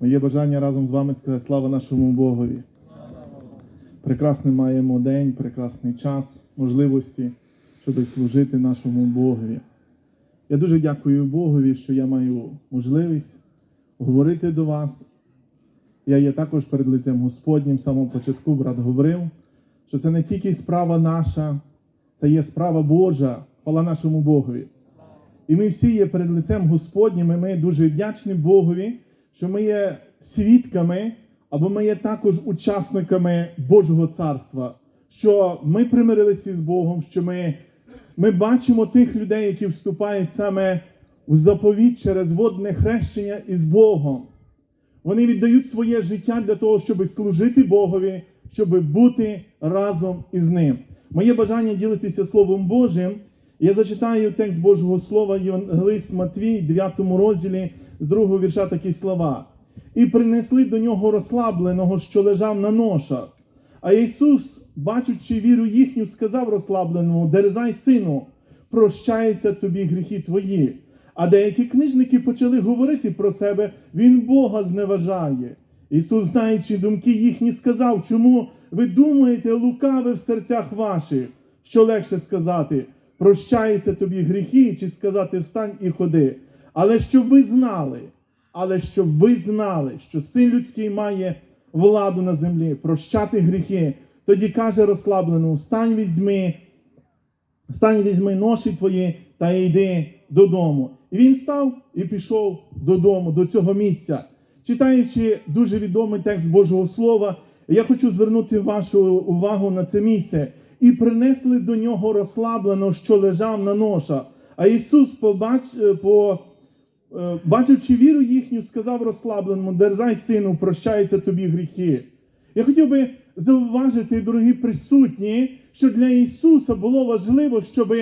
Моє бажання разом з вами сказати слава нашому Богові. Прекрасний маємо день, прекрасний час, можливості, щоб служити нашому Богові. Я дуже дякую Богові, що я маю можливість говорити до вас. Я є також перед лицем Господнім, з самого початку брат говорив, що це не тільки справа наша, це є справа Божа, хвала нашому Богові. І ми всі є перед лицем Господнім, і ми дуже вдячні Богові, що ми є свідками, або ми є також учасниками Божого царства, що ми примирилися з Богом, що ми, ми бачимо тих людей, які вступають саме у заповідь через водне хрещення із Богом. Вони віддають своє життя для того, щоб служити Богові, щоб бути разом із ним. Моє бажання ділитися Словом Божим. Я зачитаю текст Божого Слова, Євангелист Матвій, 9 розділі, з другого вірша такі слова. І принесли до нього розслабленого, що лежав на ношах. А Ісус, бачучи віру їхню, сказав розслабленому: Дерзай, сину, прощаються тобі гріхи твої. А деякі книжники почали говорити про себе, Він Бога зневажає. Ісус, знаючи думки їхні, сказав, чому ви думаєте лукаве в серцях ваших? Що легше сказати, прощаються тобі гріхи, чи сказати встань і ходи. Але щоб ви знали, але щоб ви знали, що син людський має владу на землі, прощати гріхи, тоді каже розслабленому, встань візьми, Встань, візьми ноші твої та йди додому. І він став і пішов додому, до цього місця. Читаючи дуже відомий текст Божого Слова, я хочу звернути вашу увагу на це місце. І принесли до нього розслаблено, що лежав на ношах. А Ісус, побач, е, по, бачивши віру їхню, сказав розслабленому: Дерзай, сину, прощаються тобі гріхи. Я хотів би зауважити, дорогі присутні, що для Ісуса було важливо, щоб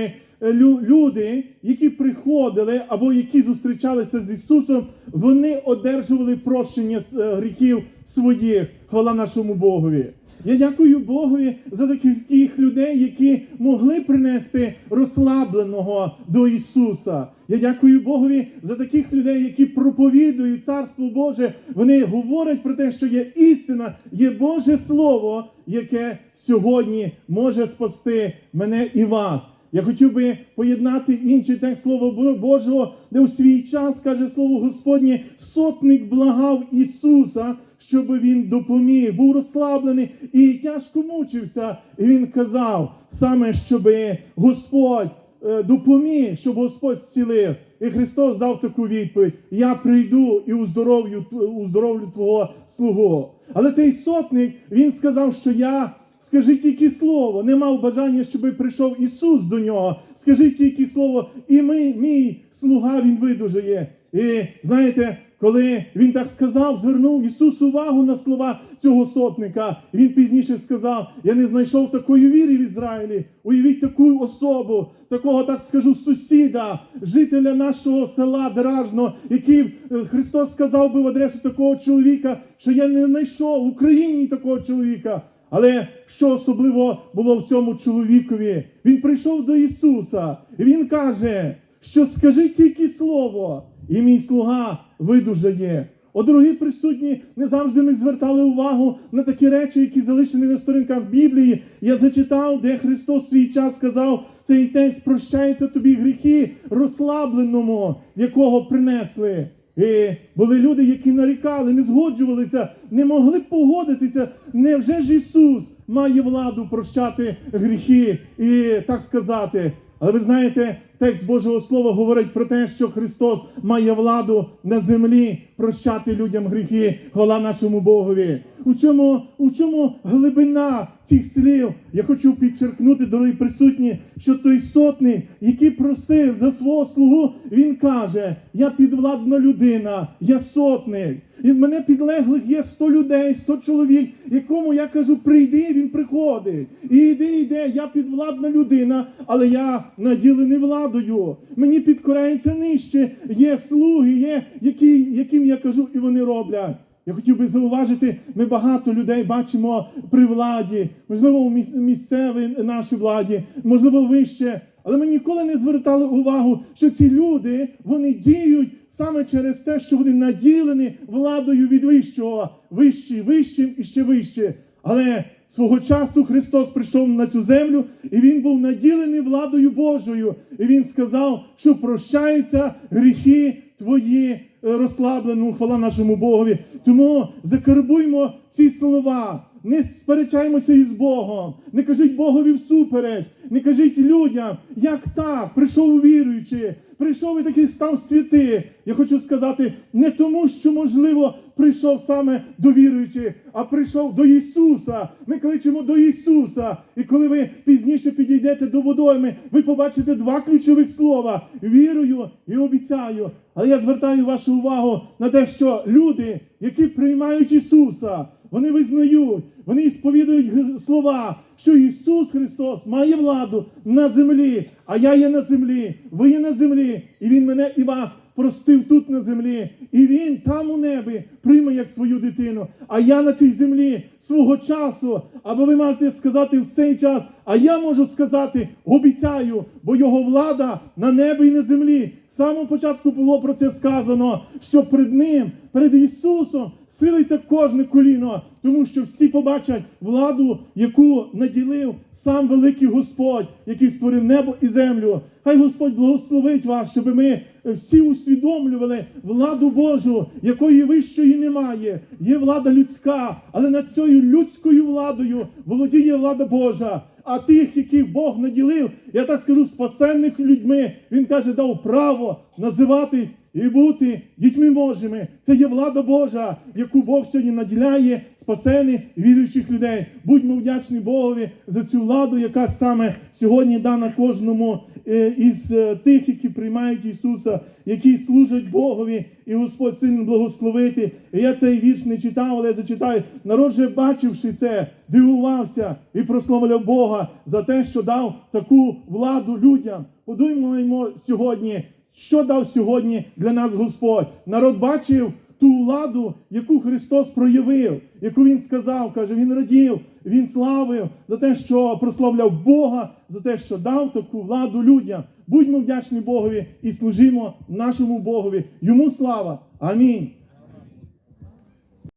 люди, які приходили або які зустрічалися з Ісусом, вони одержували прощення е, гріхів своїх. Хвала нашому Богові. Я дякую Богові за таких людей, які могли принести розслабленого до Ісуса. Я дякую Богові за таких людей, які проповідують Царство Боже. Вони говорять про те, що є істина, є Боже Слово, яке сьогодні може спасти мене і вас. Я хотів би поєднати інший текст Слова Божого, де у свій час каже Слово Господнє, сотник благав Ісуса, щоб він допоміг, був розслаблений і тяжко мучився. І він казав саме, щоб Господь е, допоміг, щоб Господь зцілив. І Христос дав таку відповідь: Я прийду і уздоровлю, уздоровлю твого слугу. Але цей сотник він сказав, що я. Скажи тільки слово, не мав бажання, щоб прийшов Ісус до нього. Скажи тільки слово, і ми, мій слуга, він видужає. І знаєте, коли він так сказав, звернув Ісус увагу на слова цього сотника. Він пізніше сказав: Я не знайшов такої віри в Ізраїлі. Уявіть таку особу, такого, так скажу, сусіда, жителя нашого села Дражно, який е, Христос сказав би в адресу такого чоловіка, що я не знайшов в Україні такого чоловіка. Але що особливо було в цьому чоловікові? Він прийшов до Ісуса, і Він каже, що скажи тільки слово, і мій слуга видужає. О, дорогі присутні, не завжди ми звертали увагу на такі речі, які залишені на сторінках Біблії. Я зачитав, де Христос свій час сказав, цей текст прощається тобі гріхи розслабленому, якого принесли. І були люди, які нарікали, не згоджувалися, не могли погодитися. Невже ж Ісус має владу прощати гріхи і так сказати? Але ви знаєте, текст Божого Слова говорить про те, що Христос має владу на землі прощати людям гріхи. Хвала нашому Богові. У чому, у чому глибина цих слів? Я хочу підчеркнути, дорогі присутні, що той сотник, який просив за свого слугу, він каже: Я підвладна людина, я сотник. І в мене підлеглих є 100 людей, 100 чоловік, якому я кажу, прийди, він приходить. І йди, йде, я підвладна людина, але я наділений владою. Мені підкоряється нижче. Є слуги, є, які, яким я кажу, і вони роблять. Я хотів би зауважити, ми багато людей бачимо при владі, можливо, у місцевій нашій владі, можливо, вище. Але ми ніколи не звертали увагу, що ці люди вони діють саме через те, що вони наділені владою від вищого, вищий, вищим і ще вище. Але свого часу Христос прийшов на цю землю, і Він був наділений владою Божою. І Він сказав, що прощаються гріхи твої е, розслабленому, хвала нашому Богові. Тому закарбуймо ці слова. Не сперечаємося із Богом, не кажіть Богові всупереч, не кажіть людям, як так, прийшов віруючий, прийшов і такий став святи. Я хочу сказати, не тому, що, можливо, прийшов саме до віруючих, а прийшов до Ісуса. Ми кличемо до Ісуса. І коли ви пізніше підійдете до водойми, ви побачите два ключових слова: вірую і обіцяю. Але я звертаю вашу увагу на те, що люди, які приймають Ісуса, вони визнають, вони сповідують слова, що Ісус Христос має владу на землі, а я є на землі, ви є на землі, і Він мене і вас простив тут на землі, і Він там у небі прийме як свою дитину. А я на цій землі свого часу, або ви можете сказати в цей час, а я можу сказати, обіцяю, бо його влада на небі і на землі. З початку було про це сказано, що перед ним, перед Ісусом, силиться кожне коліно, тому що всі побачать владу, яку наділив сам великий Господь, який створив небо і землю. Хай Господь благословить вас, щоб ми всі усвідомлювали владу Божу, якої вищої немає. Є влада людська, але над цією людською владою володіє влада Божа. А тих, яких Бог наділив, я так скажу, спасенних людьми, він каже, дав право називатись і бути дітьми Божими. Це є влада Божа, яку Бог сьогодні наділяє спасених віруючих людей. Будьмо вдячні Богові за цю владу, яка саме сьогодні дана кожному із е, тих, які приймають Ісуса, які служать Богові, і Господь сильно благословити. І я цей вірш не читав, але я зачитаю. Народ же, бачивши це, дивувався і прославляв Бога за те, що дав таку владу людям. Подумаємо сьогодні, що дав сьогодні для нас Господь. Народ бачив ту владу, яку Христос проявив, яку Він сказав, каже, Він радів, Він славив за те, що прославляв Бога, за те, що дав таку владу людям. Будьмо вдячні Богові і служимо нашому Богові. Йому слава. Амінь.